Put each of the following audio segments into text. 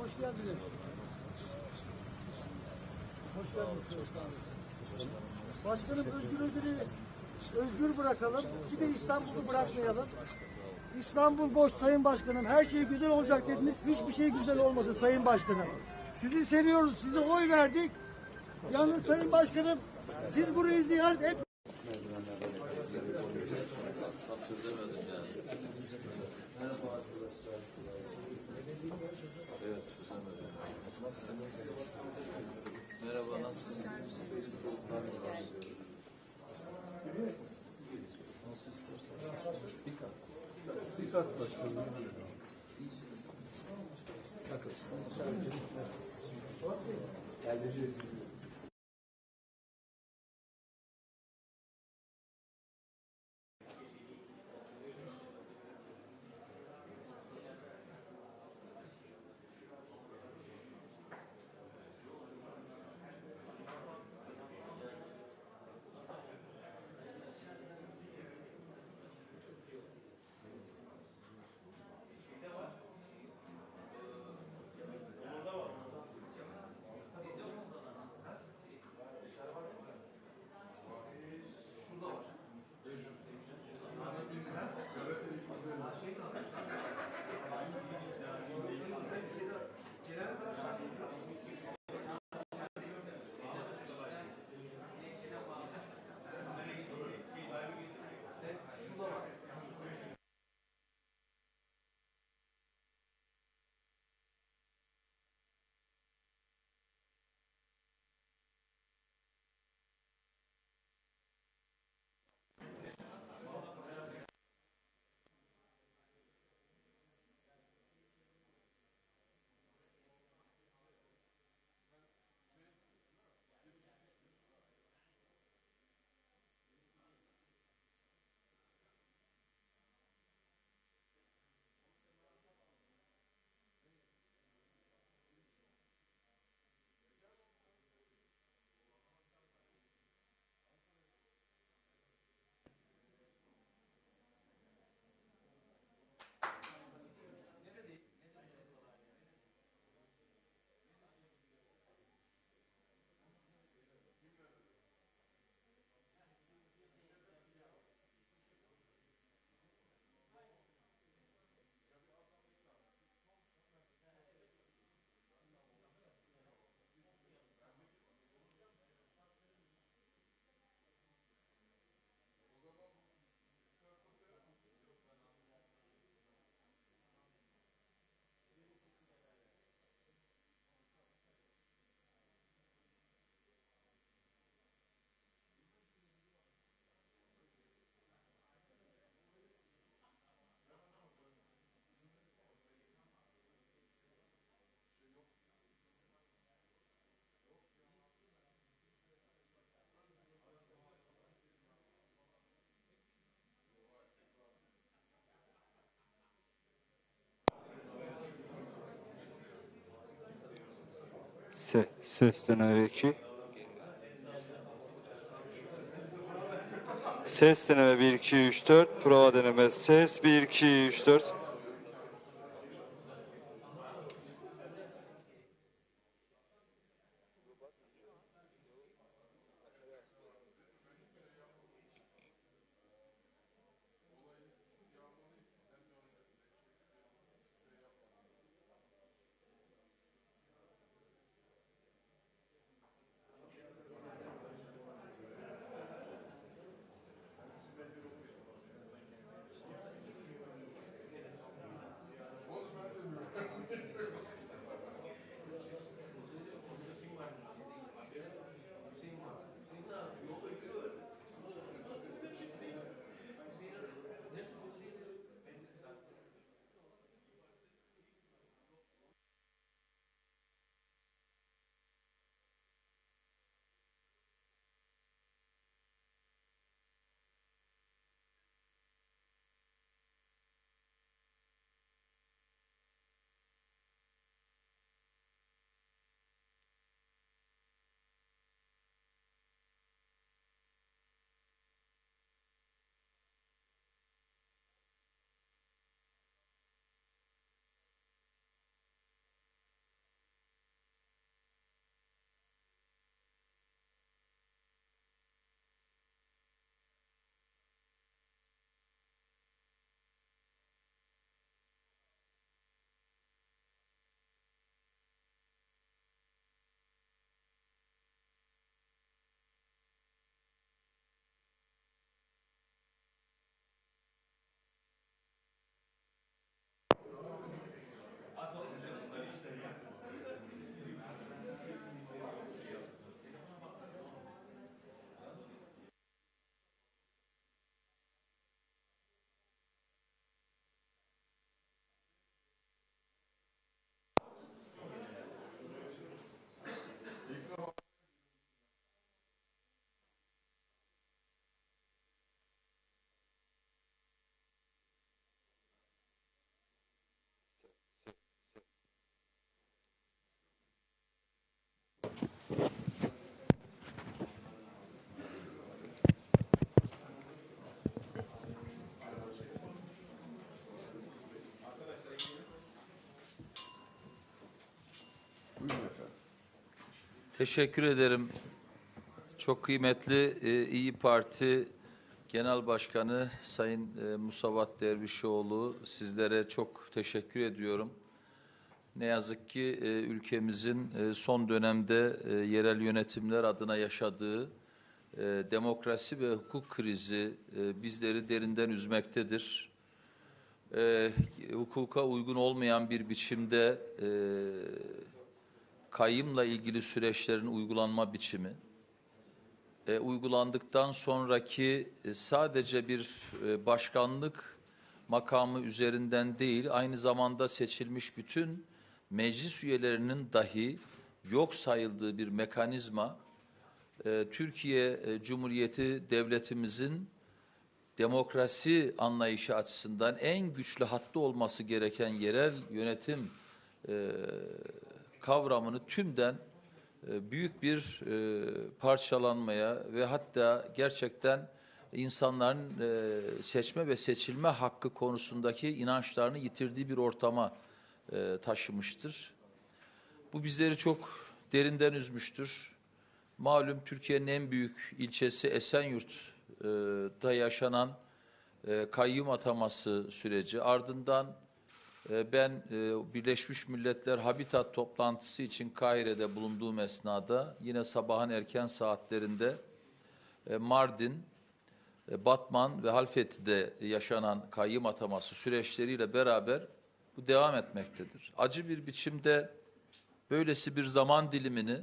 hoş geldiniz. Hoş geldiniz. Başkanım Özgür Ödül'ü özgür bırakalım. Bir de İstanbul'u bırakmayalım. İstanbul boş Sayın Başkanım. Her şey güzel olacak dediniz. Hiçbir şey güzel olmadı Sayın Başkanım. Sizi seviyoruz. Size oy verdik. Yalnız Sayın Başkanım siz burayı ziyaret et. Nasılsınız? Merhaba nasılsınız? Misiniz? Nasıl isterseniz. Bir kat. Bir kat başkanım. Se, ses deneme 2. Ses deneme 1, 2, 3, 4. Prova deneme ses 1, 2, 3, 4. Teşekkür ederim. Çok kıymetli e, İyi Parti Genel Başkanı Sayın e, Musavat Dervişoğlu sizlere çok teşekkür ediyorum. Ne yazık ki e, ülkemizin e, son dönemde e, yerel yönetimler adına yaşadığı e, demokrasi ve hukuk krizi e, bizleri derinden üzmektedir. E, hukuka uygun olmayan bir biçimde e, kayyımla ilgili süreçlerin uygulanma biçimi, e, uygulandıktan sonraki e, sadece bir e, başkanlık makamı üzerinden değil, aynı zamanda seçilmiş bütün meclis üyelerinin dahi yok sayıldığı bir mekanizma, e, Türkiye e, Cumhuriyeti Devletimizin demokrasi anlayışı açısından en güçlü hattı olması gereken yerel yönetim e, kavramını tümden e, büyük bir e, parçalanmaya ve hatta gerçekten insanların e, seçme ve seçilme hakkı konusundaki inançlarını yitirdiği bir ortama taşımıştır. Bu bizleri çok derinden üzmüştür. Malum Türkiye'nin en büyük ilçesi Esenyurt'ta yaşanan kayyum ataması süreci. Ardından ben e, Birleşmiş Milletler Habitat toplantısı için Kahire'de bulunduğum esnada yine sabahın erken saatlerinde e, Mardin, e, Batman ve Halfeti'de yaşanan kayyum ataması süreçleriyle beraber bu devam etmektedir. Acı bir biçimde böylesi bir zaman dilimini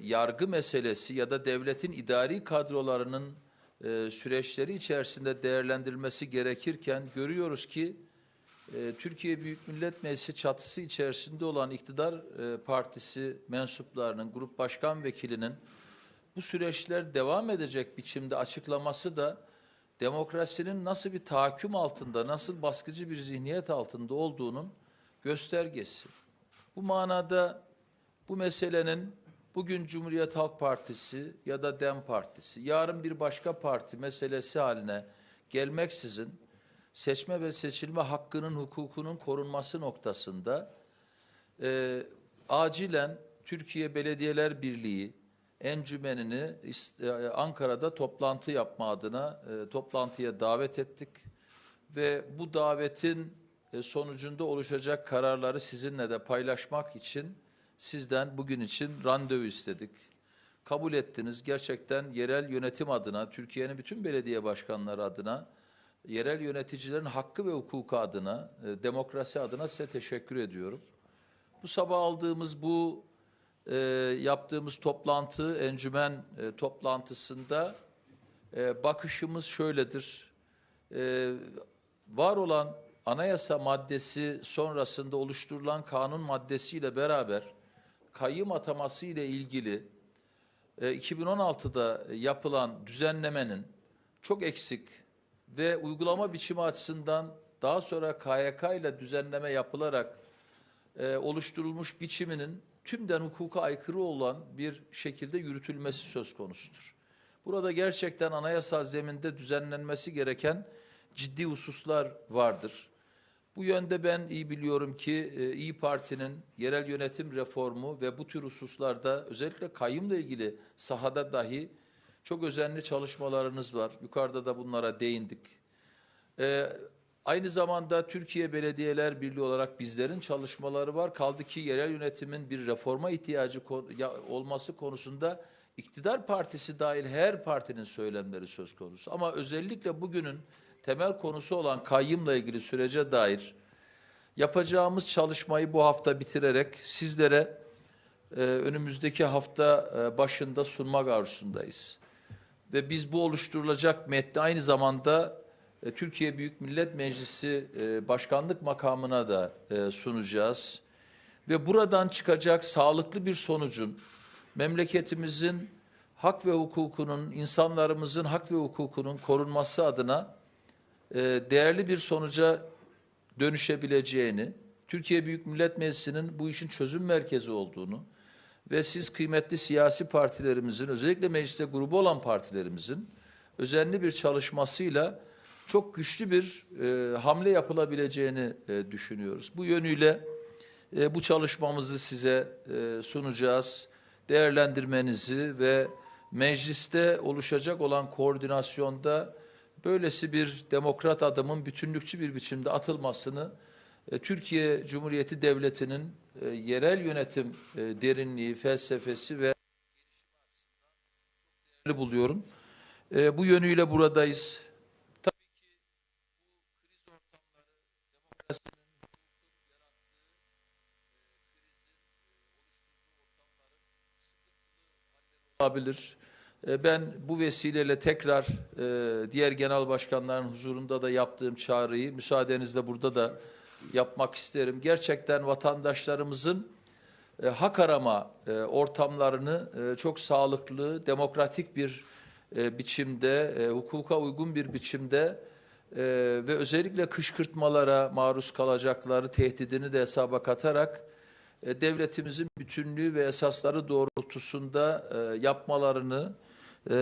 yargı meselesi ya da devletin idari kadrolarının süreçleri içerisinde değerlendirilmesi gerekirken görüyoruz ki e, Türkiye Büyük Millet Meclisi çatısı içerisinde olan iktidar e, partisi mensuplarının, grup başkan vekilinin bu süreçler devam edecek biçimde açıklaması da demokrasinin nasıl bir tahakküm altında, nasıl baskıcı bir zihniyet altında olduğunun göstergesi. Bu manada bu meselenin bugün Cumhuriyet Halk Partisi ya da DEM Partisi, yarın bir başka parti meselesi haline gelmeksizin seçme ve seçilme hakkının hukukunun korunması noktasında e, acilen Türkiye Belediyeler Birliği encümenini e, Ankara'da toplantı yapma adına e, toplantıya davet ettik ve bu davetin e, sonucunda oluşacak kararları sizinle de paylaşmak için sizden bugün için randevu istedik. Kabul ettiniz. Gerçekten yerel yönetim adına, Türkiye'nin bütün belediye başkanları adına, yerel yöneticilerin hakkı ve hukuku adına, e, demokrasi adına size teşekkür ediyorum. Bu sabah aldığımız bu e, yaptığımız toplantı, encümen e, toplantısında e, bakışımız şöyledir. E, var olan anayasa maddesi sonrasında oluşturulan kanun maddesiyle beraber kayyım ataması ile ilgili e, 2016'da yapılan düzenlemenin çok eksik ve uygulama biçimi açısından daha sonra KYK ile düzenleme yapılarak e, oluşturulmuş biçiminin tümden hukuka aykırı olan bir şekilde yürütülmesi söz konusudur. Burada gerçekten anayasal zeminde düzenlenmesi gereken ciddi hususlar vardır. Bu yönde ben iyi biliyorum ki e, İyi Parti'nin yerel yönetim reformu ve bu tür hususlarda özellikle kayyumla ilgili sahada dahi çok özenli çalışmalarınız var. Yukarıda da bunlara değindik. Ee, aynı zamanda Türkiye Belediyeler Birliği olarak bizlerin çalışmaları var. Kaldı ki yerel yönetimin bir reforma ihtiyacı ko- ya- olması konusunda iktidar partisi dahil her partinin söylemleri söz konusu. Ama özellikle bugünün temel konusu olan kayyımla ilgili sürece dair yapacağımız çalışmayı bu hafta bitirerek sizlere e, önümüzdeki hafta e, başında sunmak arzusundayız. Ve biz bu oluşturulacak metni aynı zamanda e, Türkiye Büyük Millet Meclisi e, başkanlık makamına da e, sunacağız. Ve buradan çıkacak sağlıklı bir sonucun memleketimizin hak ve hukukunun, insanlarımızın hak ve hukukunun korunması adına e, değerli bir sonuca dönüşebileceğini, Türkiye Büyük Millet Meclisi'nin bu işin çözüm merkezi olduğunu ve siz kıymetli siyasi partilerimizin, özellikle mecliste grubu olan partilerimizin özenli bir çalışmasıyla çok güçlü bir e, hamle yapılabileceğini e, düşünüyoruz. Bu yönüyle E, bu çalışmamızı size e, sunacağız. Değerlendirmenizi ve mecliste oluşacak olan koordinasyonda böylesi bir demokrat adımın bütünlükçü bir biçimde atılmasını e, Türkiye Cumhuriyeti Devleti'nin e, yerel yönetim e, derinliği, felsefesi ve buluyorum. E, bu yönüyle buradayız. Tabii ki bu kriz ortamları demokrasinin olabilir. Ben bu vesileyle tekrar diğer genel başkanların huzurunda da yaptığım çağrıyı müsaadenizle burada da yapmak isterim. Gerçekten vatandaşlarımızın e, hak arama e, ortamlarını e, çok sağlıklı, demokratik bir e, biçimde, e, hukuka uygun bir biçimde e, ve özellikle kışkırtmalara maruz kalacakları tehdidini de hesaba katarak e, devletimizin bütünlüğü ve esasları doğrultusunda e, yapmalarını e,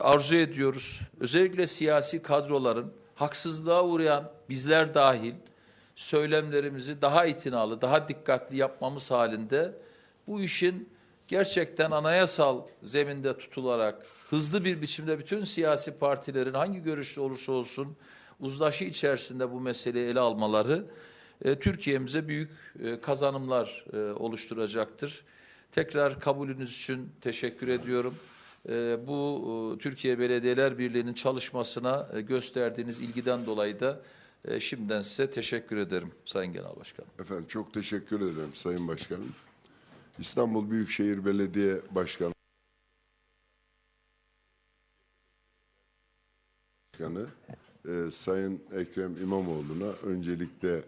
arzu ediyoruz. Özellikle siyasi kadroların haksızlığa uğrayan bizler dahil söylemlerimizi daha itinalı, daha dikkatli yapmamız halinde bu işin gerçekten anayasal zeminde tutularak hızlı bir biçimde bütün siyasi partilerin hangi görüşte olursa olsun uzlaşı içerisinde bu meseleyi ele almaları e, Türkiye'mize büyük e, kazanımlar e, oluşturacaktır. Tekrar kabulünüz için teşekkür ediyorum. E, bu e, Türkiye Belediyeler Birliği'nin çalışmasına e, gösterdiğiniz ilgiden dolayı da e, şimdiden size teşekkür ederim Sayın Genel Başkanım. Efendim çok teşekkür ederim Sayın Başkanım. İstanbul Büyükşehir Belediye Başkanı Başkanı e, Sayın Ekrem İmamoğlu'na öncelikle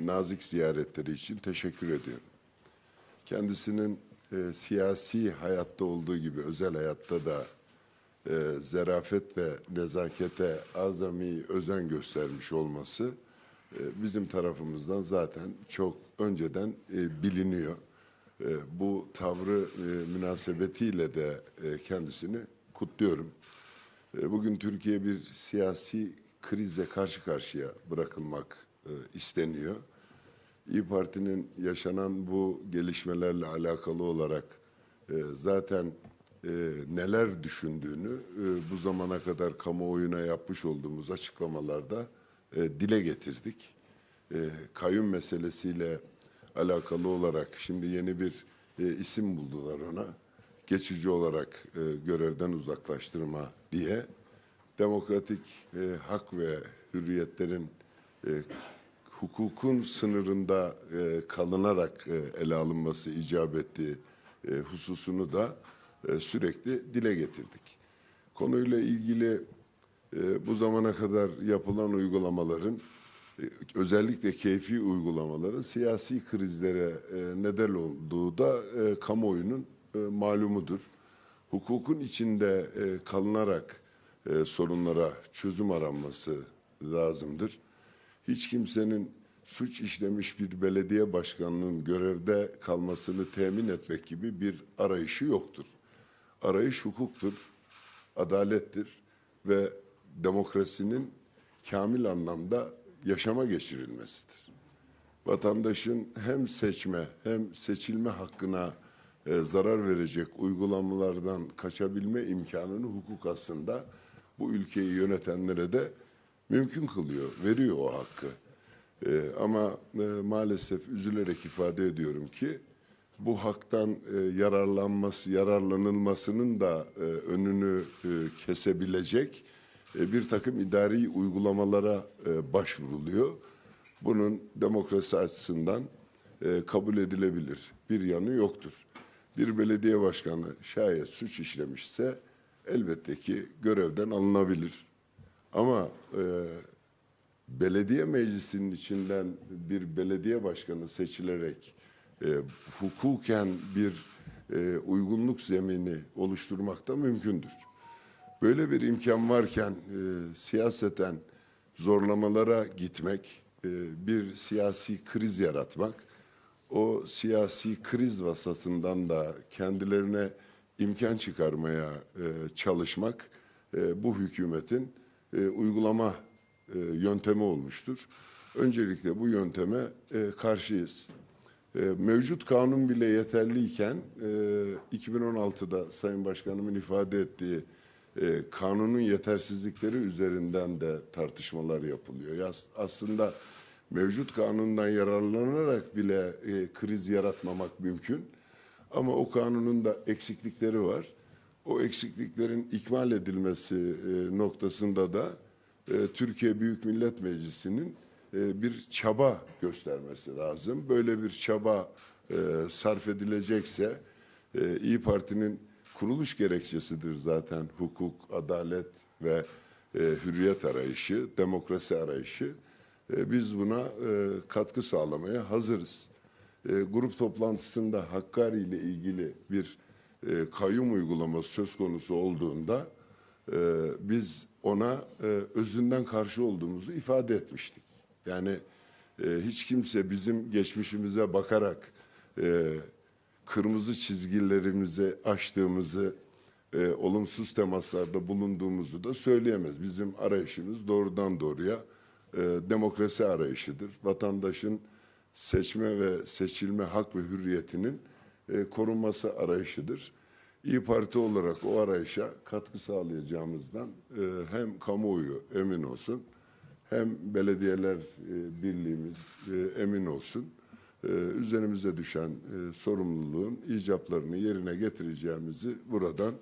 nazik ziyaretleri için teşekkür ediyorum. Kendisinin e, siyasi hayatta olduğu gibi özel hayatta da e, zerafet ve nezakete azami özen göstermiş olması e, bizim tarafımızdan zaten çok önceden e, biliniyor. E, bu tavrı e, münasebetiyle de e, kendisini kutluyorum. E, Bugün Türkiye bir siyasi krizle karşı karşıya bırakılmak e, isteniyor. İyi Parti'nin yaşanan bu gelişmelerle alakalı olarak e, zaten e, neler düşündüğünü e, bu zamana kadar kamuoyuna yapmış olduğumuz açıklamalarda e, dile getirdik. E, kayyum meselesiyle alakalı olarak şimdi yeni bir e, isim buldular ona. Geçici olarak e, görevden uzaklaştırma diye demokratik e, hak ve hürriyetlerin e, hukukun sınırında e, kalınarak e, ele alınması icap ettiği e, hususunu da e, sürekli dile getirdik. Konuyla ilgili e, bu zamana kadar yapılan uygulamaların e, özellikle keyfi uygulamaların siyasi krizlere neden olduğu da kamuoyunun e, malumudur. Hukukun içinde kalınarak sorunlara çözüm aranması lazımdır. Hiç kimsenin suç işlemiş bir belediye başkanının görevde kalmasını temin etmek gibi bir arayışı yoktur. Arayış hukuktur, adalettir ve demokrasinin kamil anlamda yaşama geçirilmesidir. Vatandaşın hem seçme hem seçilme hakkına e, zarar verecek uygulamalardan kaçabilme imkanını hukuk aslında bu ülkeyi yönetenlere de mümkün kılıyor, veriyor o hakkı. E, ama e, maalesef üzülerek ifade ediyorum ki bu haktan e, yararlanması, yararlanılmasının da e, önünü e, kesebilecek e, bir takım idari uygulamalara e, başvuruluyor. Bunun demokrasi açısından e, kabul edilebilir bir yanı yoktur. Bir belediye başkanı şayet suç işlemişse elbette ki görevden alınabilir. Ama e, belediye meclisinin içinden bir belediye başkanı seçilerek e, hukuken bir e, uygunluk zemini oluşturmak da mümkündür. Böyle bir imkan varken e, siyaseten zorlamalara gitmek, e, bir siyasi kriz yaratmak, o siyasi kriz vasatından da kendilerine imkan çıkarmaya e, çalışmak e, bu hükümetin e, uygulama e, yöntemi olmuştur. Öncelikle bu yönteme e, karşıyız. E, E, mevcut kanun bile yeterliyken e, 2016'da Sayın Başkanımın ifade ettiği e, kanunun yetersizlikleri üzerinden de tartışmalar yapılıyor. Ya, aslında mevcut kanundan yararlanarak bile e, kriz yaratmamak mümkün. Ama o kanunun da eksiklikleri var. O eksikliklerin ikmal edilmesi e, noktasında da e, Türkiye Büyük Millet Meclisi'nin e, bir çaba göstermesi lazım. Böyle bir çaba e, sarf edilecekse e, İyi Parti'nin kuruluş gerekçesidir zaten hukuk, adalet ve e, hürriyet arayışı, demokrasi arayışı. Biz buna katkı sağlamaya hazırız. Grup toplantısında Hakkari ile ilgili bir kayyum uygulaması söz konusu olduğunda biz ona özünden karşı olduğumuzu ifade etmiştik. Yani e, hiç kimse bizim geçmişimize bakarak e, kırmızı çizgilerimizi aştığımızı, e, olumsuz temaslarda bulunduğumuzu da söyleyemez. Bizim arayışımız doğrudan doğruya e, demokrasi arayışıdır. Vatandaşın seçme ve seçilme hak ve hürriyetinin e, korunması arayışıdır. İyi Parti olarak o arayışa katkı sağlayacağımızdan e, hem kamuoyu emin olsun hem belediyeler e, birliğimiz e, emin olsun. E, üzerimize düşen sorumluluğun icaplarını yerine getireceğimizi buradan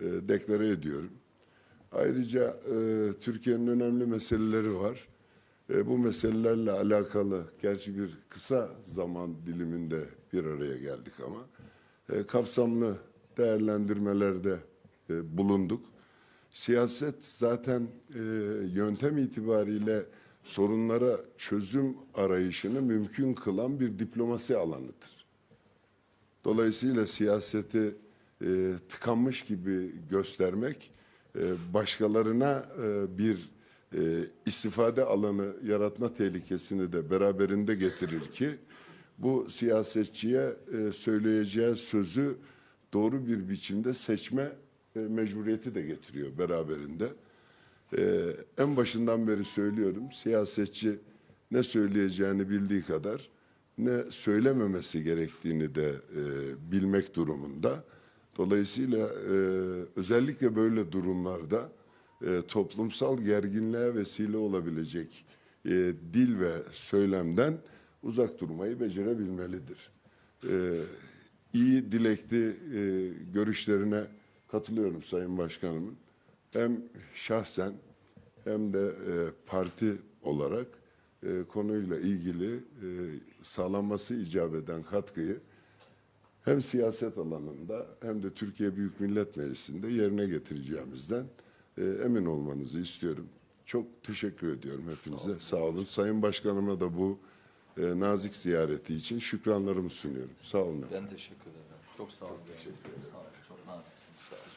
deklare ediyorum. Ayrıca Türkiye'nin önemli meseleleri var. Bu meselelerle alakalı gerçi bir kısa zaman diliminde bir araya geldik ama kapsamlı değerlendirmelerde bulunduk. Siyaset zaten e, yöntem itibariyle sorunlara çözüm arayışını mümkün kılan bir diplomasi alanıdır. Dolayısıyla siyaseti e, tıkanmış gibi göstermek e, başkalarına e, bir e, istifade alanı yaratma tehlikesini de beraberinde getirir ki bu siyasetçiye e, söyleyeceği sözü doğru bir biçimde seçme mecburiyeti de getiriyor beraberinde. E, en başından beri söylüyorum siyasetçi ne söyleyeceğini bildiği kadar ne söylememesi gerektiğini de e, bilmek durumunda. Dolayısıyla e, özellikle böyle durumlarda e, toplumsal gerginliğe vesile olabilecek e, dil ve söylemden uzak durmayı becerebilmelidir. E, iyi dilekli e, görüşlerine katılıyorum Sayın Başkanımın. Hem şahsen hem de e, parti olarak e, konuyla ilgili e, sağlanması icap eden katkıyı hem siyaset alanında hem de Türkiye Büyük Millet Meclisi'nde yerine getireceğimizden e, emin olmanızı istiyorum. Çok teşekkür ediyorum hepinize. Sağ olun. Sayın Başkanıma da bu e, nazik ziyareti için şükranlarımı sunuyorum. Sağ olun. Ben teşekkür ederim. Çok sağ olun. Çok teşekkür ederim. Sağ olun. Çok naziksiniz. Sağ olun.